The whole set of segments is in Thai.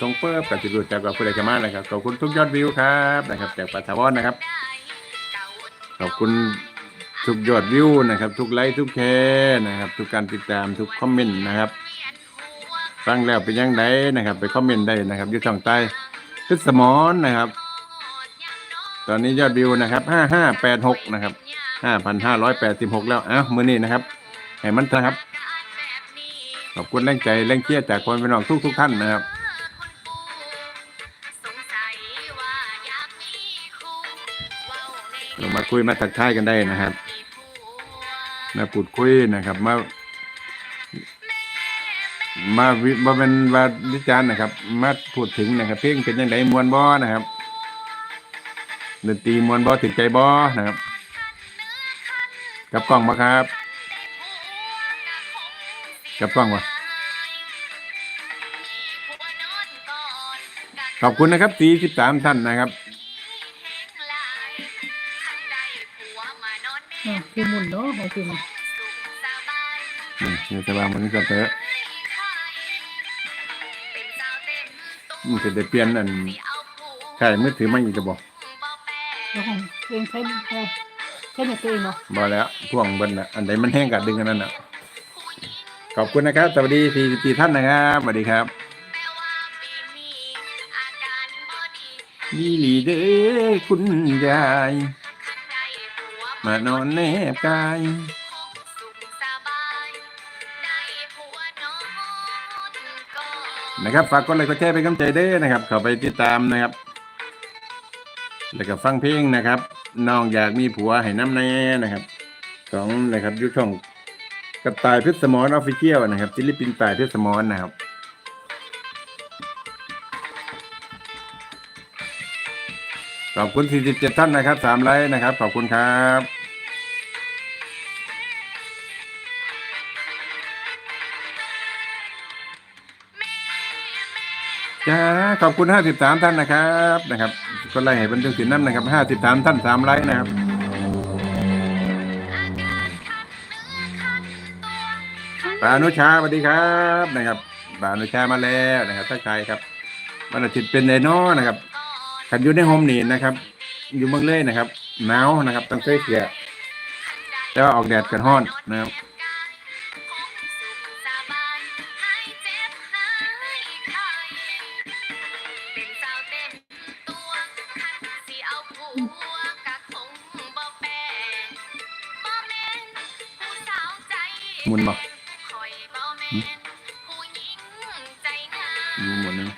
ทรงเปิบกับจิตรู้จักกับผู้ใดจะมานะครับขอบคุณทุกยอดวิวครับนะครับจากปัทวอนนะครับขอบคุณทุกยอดวิวนะครับ ทุกไลค์ทุกแชร์นะครับ ทุกการติดตามทุกคอมเมนต์นะครับฟังแล้วเป็นยังไงนะครับ ไปคอมเมนต์ได้นะครับอยู่ช่องใต้พิสมอนนะครับ ตอนนี้ยอดวิวนะครับห้าห้าแปดหกนะครับห้าพันห้าร้อยแปดสิบหกแล้วอ้าวมือนี้นะครับให้มันนะครับขอบคุณแรงใจแรงเชียร์จากคนเป็นน้องทุกทุกท่านนะครับ คุยมาทักทายกันได้นะครับ มาพูดคุยนะครับมามาวิมาเป็นวาวิจารณ์นะครับ มาพูดถึงนะครับ เพลงเป็นยังไงมวนบอนะครับดนตรีมวนบอถึงใจบอนะครับ กับกล้องมาครับ กับกล้องวะขอบคุณนะครับสี่สิบสามท่านนะครับ อะคือหมุนเนาะของคือมันอืมเดี๋ยวจะวางมันนี้ก่อนเถอะมันจะได้เปลี่ยนอันใช่มือถือมาอีกจะบอกแล้วของเพลงใช้แค่ใช้ในตัวเองเนาะบอแล้วพ่วงเบิ้ลน่ะอันใดมันแห้งกัดดึงอันนั้นน่ะขอบคุณนะครับสวัสดีสี่สี่ท่านนะครับสวัสดีครับยี่หลีเด้อคุณยาย มานอนแนบกายนะครับฝากกดไลค์กดแชร์เป็นกำลังใจเด้อนะครับเข้าไปติดตามนะครับ แล้วก็ฟังเพลงนะครับน้องอยากมีผัวให้น้ำแน่นะครับของนะครับยุคช่องกับตายเพชรสมอนออฟฟิเชียลนะครับศิลปินตายเพชรสมอนนะครับขอบคุณ 47 ท่านนะครับ 3 ไลค์นะครับ ขอบคุณครับ จ้าขอบคุณ53ท่านนะครับนะครับก็ไล่ให้บันทึกสินน้ำนะครับ53ท่าน3ไลค์นะครับปานุชาสวัสดีครับนะครับปานุชามาแล้วนะครับทักทายครับวันอาทิตย์เป็นไดโนนะครับขันอยู่ในโฮมนีนะครับ อยู่เมืองเลยนะครับหนาวนะครับต้องใส่เสื้อแต่ว่าออกแดดกันห้อนนะครับ หมุนบอกหมุนหนึง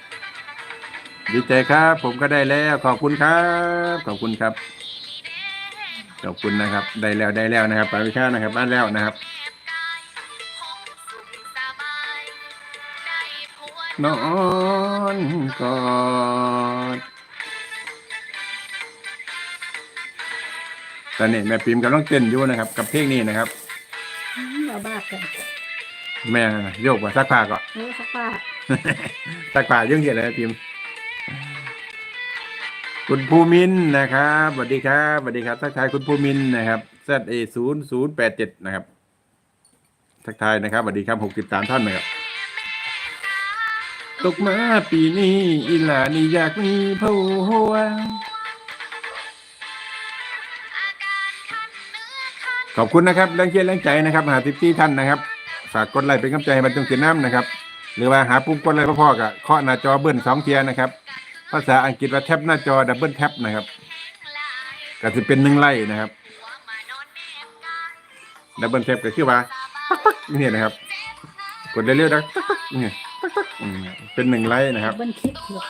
ดีใจครับ ผมก็ได้แล้วขอบคุณครับ ขอบคุณครับ ขอบคุณนะครับ ได้แล้วได้แล้วนะครับปาวิชานะครับบ้านแล้วนะครับ นอนกอด ตอนนี้แม่ปิมกำลังเต้นอยู่นะครับ กับเพลงนี้นะครับอืมเอาบ้ากันแม่โยกว่าซักผ้าก็ เออสักป้าซักผ้ายุ่งเกียจเลยนะพิมพ์ คุณภูมินทร์นะครับสวัสดีครับสวัสดีครับทักทายคุณภูมินทร์นะครับ Z A ศูนย์ศูนย์แปดเจ็ดนะครับทักทายนะครับสวัสดีครับหกสิบสามท่านนะครับ ตกมาปีนี้ อีหลานี่อยากมีผัว ขอบคุณนะครับแรงเชียร์แรงใจนะครับหาทิปที่ท่านนะครับ ฝากกดไลค์เป็นกำลังใจให้บรรจงเสียน้ำนะครับ หรือว่าหาปุ่มกดไลค์พ่อๆกับเคาะหน้าจอเบิ้ลสองเทียนะครับ ภาษาอังกฤษว่าแท็บหน้าจอดับเบิลแท็บนะครับก็จะเป็นหนึ่งไล่นะครับดับเบิลแท็บก็คือว่านี่นะครับ กดเรื่อยๆนะนี่อืมเป็นหนึ่งไล่นะครับเบิ้ลคลิกบอก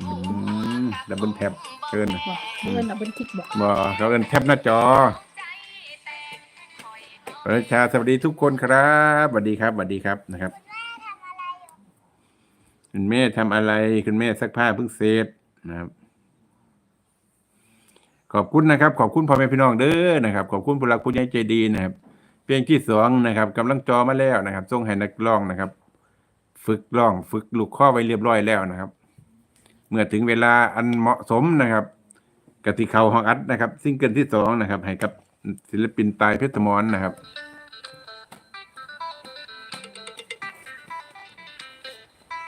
อืมดับเบิลแท็บเกินบอกเบิ้ลเอาเบิ้ลคลิกบอกบ่เขาเอินแท็บหน้าจอ ประชาสวัสดีทุกคนครับสวัสดีครับสวัสดีครับนะครับ คุณแม่ทำอะไร คุณแม่ซักผ้าเพิ่งเสร็จนะครับ ขอบคุณนะครับ ขอบคุณพ่อแม่พี่น้องเด้อนะครับ ขอบคุณผู้หลักผู้ใหญ่ใจดีนะครับ เพลงที่สองนะครับกำลังจอมาแล้วนะครับส่งให้นักร้องนะครับ ฝึกร้อง ฝึกลูกข้อไว้เรียบร้อยแล้วนะครับ เมื่อถึงเวลาอันเหมาะสมนะครับกติเขาห้องอัดนะครับ ซิงเกิลที่สองนะครับ ให้กับ ศิลปินตายเพชรมอนนะครับ